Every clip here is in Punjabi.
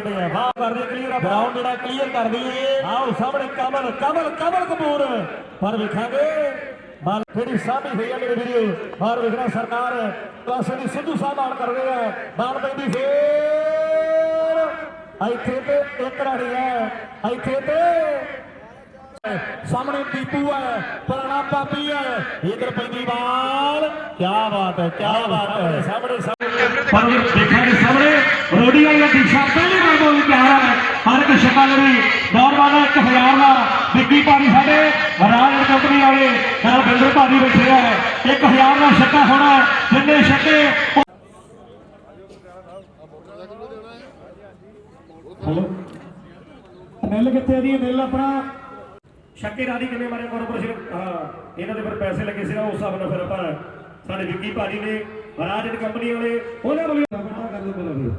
ਪਹਿਲਾਂ ਕਲੀਅਰ ਕਰ ਦਈਏ। ਆਓ ਸਾਹਮਣੇ ਕਮਲ ਕਮਲ ਕਮਲ ਕਪੂਰ। ਪਰ ਵੇਖਾਂਗੇ, ਬਾਲ ਜਿਹੜੀ ਸਾਹਮਣੇ ਹੋਈ ਹੈ ਮੇਰੇ ਵੀਡੀਓ ਪਰ ਵੇਖਣਾ ਸਰਕਾਰ ਕਲਾਸੇ ਦੀ ਸਿੱਧੂ ਸਾਹਿਬ ਆਣ ਕਰ ਰਹੇ ਆ। ਬਾਲ ਪੈਂਦੀ ਫੇਰ। ਇੱਥੇ ਤੇ ਇੱਕ ਰਾਣੀ ਹੈ ਇੱਥੇ ਤੇ। ਸਾਹਮਣੇ ਦੀਪੂ ਹੈ ਪੁਰਾਣਾ ਪਾਪੀ ਹੈ ਇਧਰ ਪੈਂਦੀ ਬਾਲ। ਕੀ ਬਾਤ ਹੈ ਕੀ ਬਾਤ ਹੈ। ਸਾਹਮਣੇ ਸਾਹਮਣੇ। ਪਰ ਦੇਖਾਂਗੇ ਸਾਹਮਣੇ। ਰੋਡੀ ਵਾਲੀ ਦਿਸ਼ਾ ਪਹਿਲੀ ਵਾਰ ਬੋਲ ਤਿਆਰ ਹੈ ਹਰ ਇੱਕ ਸ਼ਕਲ ਵੀ ਨੌਜਵਾਨ 1000 ਦਾ ਵਿੱਕੀ ਭਾਰੀ ਸਾਡੇ ਰਾਜ ਕੰਪਨੀ ਵਾਲੇ ਨਾਲ ਬਿੰਦਰ ਭਾਰੀ ਬੈਠੇ ਆ। 1000 ਦਾ ਛੱਕਾ ਹੋਣਾ ਜਿੰਨੇ ਛੱਕੇ ਹਲੋ। ਨਿਲ ਕਿੱਥੇ ਦੀ ਨਿਲ ਆਪਣਾ। ਸ਼ੱਕੇ ਰਾਦੀ ਕਿੰਨੇ ਮਾਰੇ? ਕਾਰਪੋਰੇਸ਼ਨ ਹਾਂ ਇਹਨਾਂ ਦੇ ਫਿਰ ਪੈਸੇ ਲੱਗੇ ਸੀ ਨਾ ਉਸ ਹਿਸਾਬ ਨਾਲ ਫਿਰ ਆਪਾਂ ਸਾਡੇ ਵਿੱਕੀ ਭਾਜੀ ਨੇ ਰਾਜਨ ਕੰਪਨੀ ਵਾਲੇ ਉਹਨਾਂ ਵੱਲੋਂ ਮੇਰਾ ਵੀ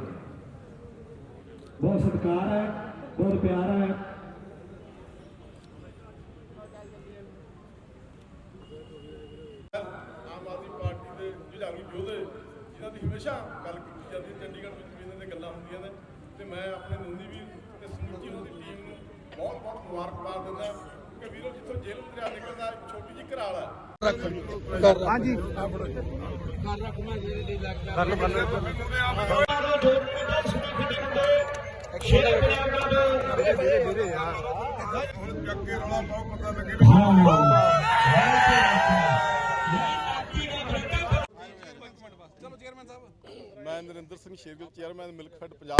ਬਹੁਤ ਸਤਿਕਾਰ ਹੈ ਬਹੁਤ ਪਿਆਰ ਹੈ। ਆਮ ਆਦਮੀ ਪਾਰਟੀ ਦੇ ਜੁਝਾਰੂ ਯੋਧੇ ਜਿਨ੍ਹਾਂ ਦੀ ਹਮੇਸ਼ਾ ਗੱਲ ਕੀਤੀ ਜਾਂਦੀ ਹੈ ਚੰਡੀਗੜ੍ਹ ਵਿੱਚ ਵੀ ਇਹਨਾਂ ਦੀਆਂ ਗੱਲਾਂ ਹੁੰਦੀਆਂ ਨੇ। ਤੇ ਮੈਂ ਆਪਣੇ ਨੰਦੀ ਵੀਰ ਤੇ ਸਮੁੱਚੀ ਉਹਨਾਂ ਦੀ ਟੀਮ ਨੂੰ ਬਹੁਤ ਬਹੁਤ ਮੁਬਾਰਕਬਾਦ ਦਿੰਦਾ ਕਿ ਵੀਰੋ ਜਿੱਥੋਂ ਜੇਲ੍ਹ ਦਰਿਆ ਨਿਕਲਦਾ ਇੱਕ ਛੋਟੀ ਜਿਹੀ ਘਰਾਲ ਹੈ। ਮੈਂ ਨਰਿੰਦਰ ਸਿੰਘ ਸ਼ੇਰਗਿੱਲ ਚੇਅਰਮੈਨ ਮਿਲਕਫੈਡ ਪੰਜਾਬ।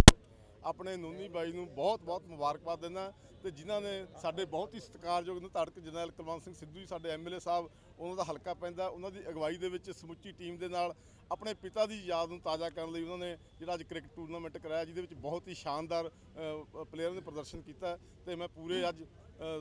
ਆਪਣੇ ਨੂਨੀ ਬਾਈ ਨੂੰ ਬਹੁਤ ਬਹੁਤ ਮੁਬਾਰਕਬਾਦ ਦਿੰਦਾ ਤੇ ਜਿਨ੍ਹਾਂ ਨੇ ਸਾਡੇ ਬਹੁਤ ਹੀ ਸਤਿਕਾਰਯੋਗ ਨੇ, ਧੜਕ ਜਨਰਲ ਕੁਲਵੰਤ ਸਿੰਘ ਸਿੱਧੂ ਜੀ, ਸਾਡੇ ਐਮਐਲਏ ਸਾਹਿਬ, ਉਹਨਾਂ ਦਾ ਹਲਕਾ ਪੈਂਦਾ। ਉਹਨਾਂ ਦੀ ਅਗਵਾਈ ਦੇ ਵਿੱਚ ਸਮੁੱਚੀ ਟੀਮ ਦੇ ਨਾਲ ਆਪਣੇ ਪਿਤਾ ਦੀ ਯਾਦ ਨੂੰ ਤਾਜ਼ਾ ਕਰਨ ਲਈ ਉਹਨਾਂ ਨੇ ਜਿਹੜਾ ਅੱਜ ਕ੍ਰਿਕਟ ਟੂਰਨਾਮੈਂਟ ਕਰਾਇਆ ਜਿਹਦੇ ਵਿੱਚ ਬਹੁਤ ਹੀ ਸ਼ਾਨਦਾਰ ਪਲੇਅਰਾਂ ਨੇ ਪ੍ਰਦਰਸ਼ਨ ਕੀਤਾ ਤੇ ਮੈਂ ਪੂਰੇ ਅੱਜ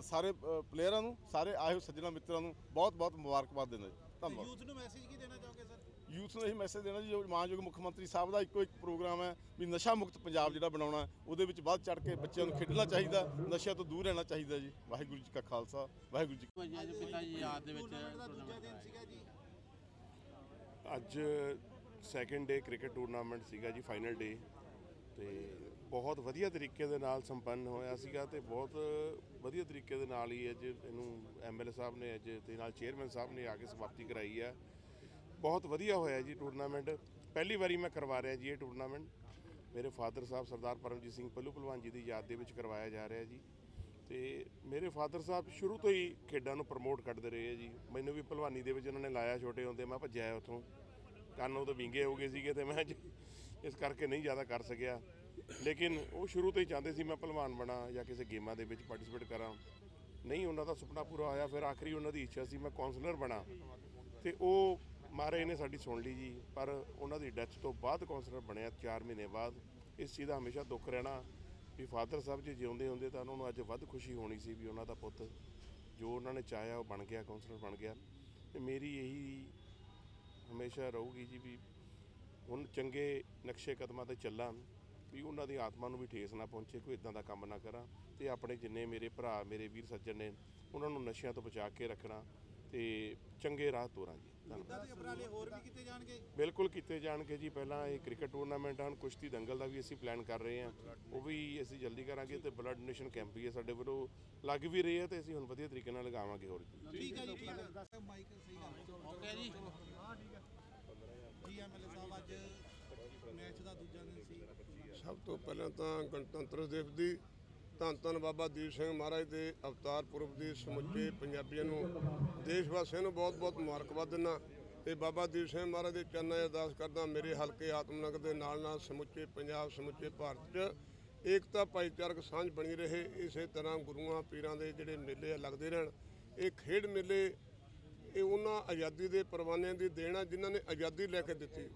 ਸਾਰੇ ਪਲੇਅਰਾਂ ਨੂੰ ਸਾਰੇ ਆਏ ਹੋਏ ਸੱਜਣਾ ਮਿੱਤਰਾਂ ਨੂੰ ਬਹੁਤ ਬਹੁਤ ਮੁਬਾਰਕਬਾਦ ਦਿੰਦਾ ਜੀ। ਧੰਨਵਾਦ। ਯੂਥ ਨੂੰ ਮੈਸੇਜ ਕੀ ਦੇਣਾ ਚਾਹੋਗੇ ਸਰ? ਯੂਥ ਨੂੰ ਇਹ ਮੈਸੇਜ ਦੇਣਾ ਜੀ ਜੋ ਮਾਨਯੋਗ ਮੁੱਖ ਮੰਤਰੀ ਸਾਹਿਬ ਦਾ ਇੱਕੋ ਇੱਕ ਪ੍ਰੋਗਰਾਮ ਹੈ ਵੀ ਨਸ਼ਾ ਮੁਕਤ ਪੰਜਾਬ ਜਿਹੜਾ ਬਣਾਉਣਾ ਹੈ, ਉਹਦੇ ਵਿੱਚ ਵੱਧ ਚੜ ਕੇ ਬੱਚਿਆਂ ਨੂੰ ਖੇਡਣਾ ਚਾਹੀਦਾ ਨਸ਼ਿਆਂ ਤੋਂ ਦੂਰ ਰਹਿਣਾ ਚਾਹੀਦਾ ਜੀ। ਵਾਹਿਗੁਰੂ ਜੀ ਕਾ ਖਾਲਸਾ ਵਾਹਿਗੁਰੂ ਜੀ ਕੀ ਭਾਜੀ ਅੱਜ ਪਿਤਾ ਜੀ ਯਾਦ ਦੇ ਵਿੱਚ ਟੂਰਨਾਮੈਂਟ ਦਾ ਦੂਜਾ ਦਿਨ ਸੀਗਾ ਜੀ। ਅੱਜ ਸੈਕੰਡ ਡੇ ਕ੍ਰਿਕਟ ਟੂਰਨਾਮੈਂਟ ਸੀਗਾ ਜੀ ਫਾਈਨਲ ਡੇ ਤੇ ਬਹੁਤ ਵਧੀਆ ਤਰੀਕੇ ਦੇ ਨਾਲ ਸੰਪੰਨ ਹੋਇਆ ਸੀਗਾ ਤੇ ਬਹੁਤ ਵਧੀਆ ਤਰੀਕੇ ਦੇ ਨਾਲ ਹੀ ਅੱਜ ਇਹਨੂੰ ਐਮਐਲਏ ਸਾਹਿਬ ਨੇ ਅੱਜ ਤੇ ਨਾਲ ਚੇਅਰਮੈਨ ਸਾਹਿਬ ਨੇ ਆ ਕੇ ਸਮਾਪਤੀ ਕਰਾਈ ਆ। ਬਹੁਤ ਵਧੀਆ ਹੋਇਆ ਜੀ ਟੂਰਨਾਮੈਂਟ ਪਹਿਲੀ ਵਾਰੀ ਮੈਂ ਕਰਵਾ ਰਿਹਾ ਜੀ ਇਹ ਟੂਰਨਾਮੈਂਟ ਮੇਰੇ ਫਾਦਰ ਸਾਹਿਬ ਸਰਦਾਰ ਪਰਮਜੀਤ ਸਿੰਘ ਪੱਲੂ ਭਲਵਾਨ ਜੀ ਦੀ ਯਾਦ ਦੇ ਵਿੱਚ ਕਰਵਾਇਆ ਜਾ ਰਿਹਾ ਜੀ। ਤੇ ਮੇਰੇ ਫਾਦਰ ਸਾਹਿਬ ਸ਼ੁਰੂ ਤੋਂ ਹੀ ਖੇਡਾਂ ਨੂੰ ਪ੍ਰਮੋਟ ਕਰਦੇ ਰਹੇ ਆ ਜੀ। ਮੈਨੂੰ ਵੀ ਭਲਵਾਨੀ ਦੇ ਵਿੱਚ ਉਹਨਾਂ ਨੇ ਲਾਇਆ ਛੋਟੇ ਹੁੰਦੇ, ਮੈਂ ਭੱਜਿਆ ਉੱਥੋਂ। ਕੰਨ ਉਹ ਤਾਂ ਵਿੰਗੇ ਹੋ ਗਏ ਸੀਗੇ ਤੇ ਮੈਂ ਇਸ ਕਰਕੇ ਨਹੀਂ ਜ਼ਿਆਦਾ ਕਰ ਸਕਿਆ। ਲੇਕਿਨ ਉਹ ਸ਼ੁਰੂ ਤੋਂ ਹੀ ਚਾਹੁੰਦੇ ਸੀ ਮੈਂ ਭਲਵਾਨ ਬਣਾ ਜਾਂ ਕਿਸੇ ਗੇਮਾਂ ਦੇ ਵਿੱਚ ਪਾਰਟਿਸਿਪੇਟ ਕਰਾਂ। ਨਹੀਂ, ਉਹਨਾਂ ਦਾ ਸੁਪਨਾ ਪੂਰਾ ਹੋਇਆ, ਫਿਰ ਆਖਰੀ ਉਹਨਾਂ ਦੀ ਇੱਛਾ ਸੀ ਮੈਂ ਕਾਉਂਸਲਰ ਬਣਾ। ਤੇ ਉਹ ਮਾਰੇ ਨੇ ਸਾਡੀ ਸੁਣ ਲਈ ਜੀ, ਪਰ ਉਹਨਾਂ ਦੀ ਡੈਥ ਤੋਂ ਬਾਅਦ ਕਾਉਂਸਲਰ ਬਣਿਆ 4 ਮਹੀਨੇ ਬਾਅਦ। ਇਸ ਚੀਜ਼ ਦਾ ਹਮੇਸ਼ਾ ਦੁੱਖ ਰਹਿਣਾ ਵੀ ਫਾਦਰ ਸਾਹਿਬ ਜੀ ਜਿਉਂਦੇ ਹੁੰਦੇ ਤਾਂ ਉਹਨਾਂ ਨੂੰ ਅੱਜ ਵੱਧ ਖੁਸ਼ੀ ਹੋਣੀ ਸੀ ਵੀ ਉਹਨਾਂ ਦਾ ਪੁੱਤ ਜੋ ਉਹਨਾਂ ਨੇ ਚਾਹਿਆ ਉਹ ਬਣ ਗਿਆ ਕਾਉਂਸਲਰ ਬਣ ਗਿਆ। ਤੇ ਮੇਰੀ ਇਹੀ ਹਮੇਸ਼ਾ ਰਹੂਗੀ ਜੀ ਵੀ ਹੁਣ ਚੰਗੇ ਨਕਸ਼ੇ ਕਦਮਾਂ ਤੇ ਚੱਲਾਂ, ਵੀ ਉਹਨਾਂ ਦੀ ਆਤਮਾ ਨੂੰ ਵੀ ਠੇਸ ਨਾ ਪਹੁੰਚੇ, ਕੋਈ ਇਦਾਂ ਦਾ ਕੰਮ ਨਾ ਕਰਾਂ ਤੇ ਆਪਣੇ ਜਿੰਨੇ ਮੇਰੇ ਭਰਾ, ਮੇਰੇ ਵੀਰ ਸੱਜਣ ਨੇ, ਉਹਨਾਂ ਨੂੰ ਨਸ਼ਿਆਂ ਤੋਂ ਬਚਾ ਕੇ ਰੱਖਣਾ ਤੇ ਚੰਗੇ ਰਾਹ ਤੋਰਾਂ ਜੀ ਇਦਾਂ ਦੇ ਉਪਰਾਲੇ ਹੋਰ ਵੀ ਕੀਤੇ ਜਾਣਗੇ? ਬਿਲਕੁਲ ਕੀਤੇ ਜਾਣਗੇ ਜੀ। ਪਹਿਲਾਂ ਇਹ ਕ੍ਰਿਕਟ ਟੂਰਨਾਮੈਂਟ ਹਨ ਕੁਸ਼ਤੀ ਦੰਗਲ ਦਾ ਵੀ ਅਸੀਂ ਪਲਾਨ ਕਰ ਰਹੇ ਹਾਂ। ਉਹ ਵੀ ਅਸੀਂ ਜਲਦੀ ਕਰਾਂਗੇ ਤੇ ਬਲੱਡ ਡੋਨੇਸ਼ਨ ਕੈਂਪ ਵੀ ਹੈ ਸਾਡੇ ਵੱਲੋਂ ਲੱਗ ਵੀ ਰਹੇ ਆ ਤੇ ਅਸੀਂ ਹੁਣ ਵਧੀਆ ਤਰੀਕੇ ਨਾਲ ਲਗਾਵਾਂਗੇ ਹੋਰ ਠੀਕ ਹੈ ਜੀ ਠੀਕ ਹੈ। ਮਾਈਕ ਸਹੀ ਗੱਲ ਓਕੇ ਜੀ। ਜੀ ਐਮਐਲਏ ਸਾਹਿਬ ਅੱਜ ਮੈਚ ਦਾ ਦੂਜਾ ਦਿਨ ਸੀ। ਸਭ ਤੋਂ ਪਹਿਲਾਂ ਤਾਂ ਗਣਤੰਤਰ ਦਿਵਸ ਦੀ ਧੰਨ ਧੰਨ ਬਾਬਾ ਦੀਪ ਸਿੰਘ ਮਹਾਰਾਜ ਦੇ ਅਵਤਾਰ ਪੁਰਬ ਦੀ ਸਮੁੱਚੇ ਪੰਜਾਬੀਆਂ ਨੂੰ ਦੇਸ਼ ਵਾਸੀਆਂ ਨੂੰ ਬਹੁਤ-ਬਹੁਤ ਮੁਬਾਰਕਬਾਦ ਦਿੰਦਾ ਤੇ ਬਾਬਾ ਦੀਪ ਸਿੰਘ ਮਹਾਰਾਜ ਦੇ ਚਰਨਾਂ 'ਚ ਅਰਦਾਸ ਕਰਦਾ ਮੇਰੇ ਹਲਕੇ ਆਤਮਨਗਰ ਦੇ ਨਾਲ ਨਾਲ ਸਮੁੱਚੇ ਪੰਜਾਬ, ਸਮੁੱਚੇ ਭਾਰਤ 'ਚ ਏਕਤਾ, ਭਾਈਚਾਰਕ ਸਾਂਝ ਬਣੀ ਰਹੇ, ਇਸੇ ਤਰ੍ਹਾਂ ਗੁਰੂਆਂ, ਪੀਰਾਂ ਦੇ ਜਿਹੜੇ ਮੇਲੇ ਆ ਲੱਗਦੇ ਰਹਿਣ, ਇਹ ਖੇਡ ਮੇਲੇ ਇਹ ਉਹਨਾਂ ਆਜ਼ਾਦੀ ਦੇ ਪਰਵਾਨਿਆਂ ਦੀ ਦੇਣ ਆ ਜਿਨ੍ਹਾਂ ਨੇ ਆਜ਼ਾਦੀ ਲੈ ਕੇ ਦਿੱਤੀ।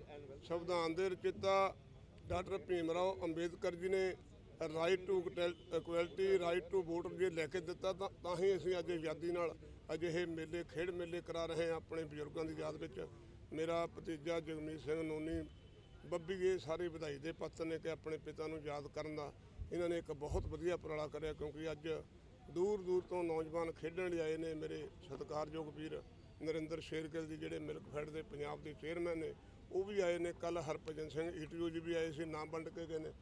ਸੰਵਿਧਾਨ ਦੇ ਰਚਿਤਾ ਡਾਕਟਰ ਭੀਮ ਰਾਓ ਅੰਬੇਦਕਰ ਜੀ ਨੇ right to equality right to vote ਜੇ ਲੈ ਕੇ ਦਿੱਤਾ, ਤਾਂ ਤਾਂ ਹੀ ਅਸੀਂ ਅੱਜ ਆਜ਼ਾਦੀ ਨਾਲ ਅਜਿਹੇ ਮੇਲੇ, ਖੇਡ ਮੇਲੇ ਕਰਾ ਰਹੇ ਹਾਂ ਆਪਣੇ ਬਜ਼ੁਰਗਾਂ ਦੀ ਯਾਦ ਵਿੱਚ। ਮੇਰਾ ਭਤੀਜਾ ਜਗਮੀਤ ਸਿੰਘ ਨੋਨੀ ਬੱਬੀ ਇਹ ਸਾਰੇ ਵਧਾਈ ਦੇ ਪਾਤਰ ਨੇ ਕਿ ਆਪਣੇ ਪਿਤਾ ਨੂੰ ਯਾਦ ਕਰਨ ਦਾ। ਇਹਨਾਂ ਨੇ ਇੱਕ ਬਹੁਤ ਵਧੀਆ ਉਪਰਾਲਾ ਕਰਿਆ ਕਿਉਂਕਿ ਅੱਜ ਦੂਰ ਦੂਰ ਤੋਂ ਨੌਜਵਾਨ ਖੇਡਣ ਲਈ ਆਏ ਨੇ ਮੇਰੇ ਸਤਿਕਾਰਯੋਗ ਵੀਰ ਨਰਿੰਦਰ ਸ਼ੇਰਗਿੱਲ ਜੀ, ਜਿਹੜੇ ਮਿਲਕ ਫੈਡ ਦੇ ਪੰਜਾਬ ਦੇ ਚੇਅਰਮੈਨ ਨੇ। ਉਹ ਵੀ ਆਏ ਨੇ ਕੱਲ ਹਰਭਜਨ ਸਿੰਘ ਈਟੀਓ ਜੀ ਵੀ ਆਏ ਸੀ, ਨਾਮ ਵੰਡ ਕੇ ਗਏ ਨੇ।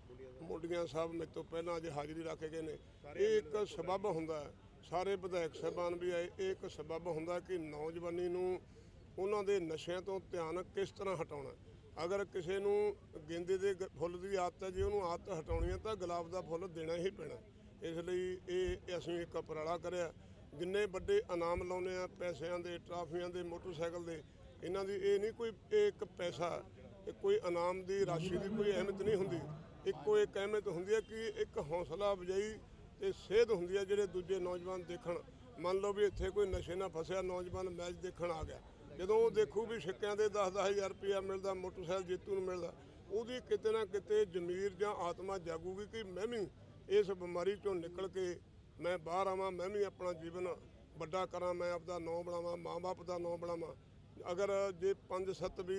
ਮੁੰਡੀਆਂ ਸਾਹਿਬ ਮੇਰੇ ਤੋਂ ਪਹਿਲਾਂ ਅੱਜ ਹਾਜ਼ਰੀ ਰੱਖ ਕੇ ਗਏ ਨੇ। ਇਹ ਇੱਕ ਸਬਬ ਹੁੰਦਾ ਸਾਰੇ ਵਿਧਾਇਕ ਸਾਹਿਬਾਨ ਵੀ ਆਏ। ਇਹ ਇੱਕ ਸਬਬ ਹੁੰਦਾ ਕਿ ਨੌਜਵਾਨੀ ਨੂੰ ਉਹਨਾਂ ਦੇ ਨਸ਼ਿਆਂ ਤੋਂ ਧਿਆਨ ਕਿਸ ਤਰ੍ਹਾਂ ਹਟਾਉਣਾ ਅਗਰ ਕਿਸੇ ਨੂੰ ਗੇਂਦੇ ਦੇ ਫੁੱਲ ਦੀ ਆਦਤ ਹੈ, ਜੇ ਉਹਨੂੰ ਆਦਤ ਹਟਾਉਣੀ ਹੈ, ਤਾਂ ਗੁਲਾਬ ਦਾ ਫੁੱਲ ਦੇਣਾ ਹੀ ਪੈਣਾ ਇਸ ਲਈ ਇਹ ਅਸੀਂ ਇੱਕ ਉਪਰਾਲਾ ਕਰਿਆ। ਜਿੰਨੇ ਵੱਡੇ ਇਨਾਮ ਲਾਉਨੇ ਆ ਪੈਸਿਆਂ ਦੇ, ਟਰਾਫੀਆਂ ਦੇ, ਮੋਟਰਸਾਈਕਲ ਦੇ ਇਹਨਾਂ ਦੀ ਇਹ ਨਹੀਂ ਕੋਈ ਇਹ ਇੱਕ ਪੈਸਾ ਕੋਈ ਇਨਾਮ ਦੀ ਰਾਸ਼ੀ ਦੀ ਕੋਈ ਅਹਿਮੀਅਤ ਨਹੀਂ ਹੁੰਦੀ। ਇੱਕੋ ਇੱਕ ਅਹਿਮੀਅਤ ਹੁੰਦੀ ਹੈ ਕਿ ਇੱਕ ਹੌਸਲਾ ਅਫਜਾਈ ਤੇ ਸੇਧ ਹੁੰਦੀ ਹੈ ਜਿਹੜੇ ਦੂਜੇ ਨੌਜਵਾਨ ਦੇਖਣ। ਮੰਨ ਲਓ ਵੀ ਇੱਥੇ ਕੋਈ ਨਸ਼ੇ ਨਾਲ ਫਸਿਆ ਨੌਜਵਾਨ ਮੈਚ ਦੇਖਣ ਆ ਗਿਆ। ਜਦੋਂ ਉਹ ਦੇਖੂ ਵੀ ਛੱਕਿਆਂ ਦੇ 10-10000 ਰੁਪਇਆ ਮਿਲਦਾ, ਮੋਟਰਸਾਈਕਲ ਜੇਤੂ ਨੂੰ ਮਿਲਦਾ, ਉਹਦੀ ਕਿਤੇ ਨਾ ਕਿਤੇ ਜ਼ਮੀਰ ਜਾਂ ਆਤਮਾ ਜਾਗੂਗੀ ਕਿ ਮੈਂ ਵੀ ਇਸ ਬਿਮਾਰੀ ਚੋਂ ਨਿਕਲ ਕੇ ਮੈਂ ਬਾਹਰ ਆਵਾਂ, ਮੈਂ ਵੀ ਆਪਣਾ ਜੀਵਨ ਵੱਡਾ ਕਰਾਂ, ਮੈਂ ਆਪਦਾ ਨਾਂ ਬਣਾਵਾਂ, ਮਾਂ-ਬਾਪ ਦਾ ਨਾਂ ਬਣਾਵਾਂ। ਅਗਰ ਜੇ 5-7 ਵੀ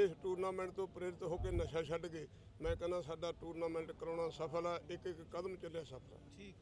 ਇਸ ਟੂਰਨਾਮੈਂਟ ਤੋਂ ਪ੍ਰੇਰਿਤ ਹੋ ਕੇ ਨਸ਼ਾ ਛੱਡ ਗਏ, ਮੈਂ ਕਹਿੰਦਾ ਸਾਡਾ ਟੂਰਨਾਮੈਂਟ ਕਰਾਉਣਾ ਸਫਲ ਆ ਇੱਕ ਇੱਕ ਕਦਮ ਚੱਲਿਆ ਸਫਲ ਆ। ਠੀਕ।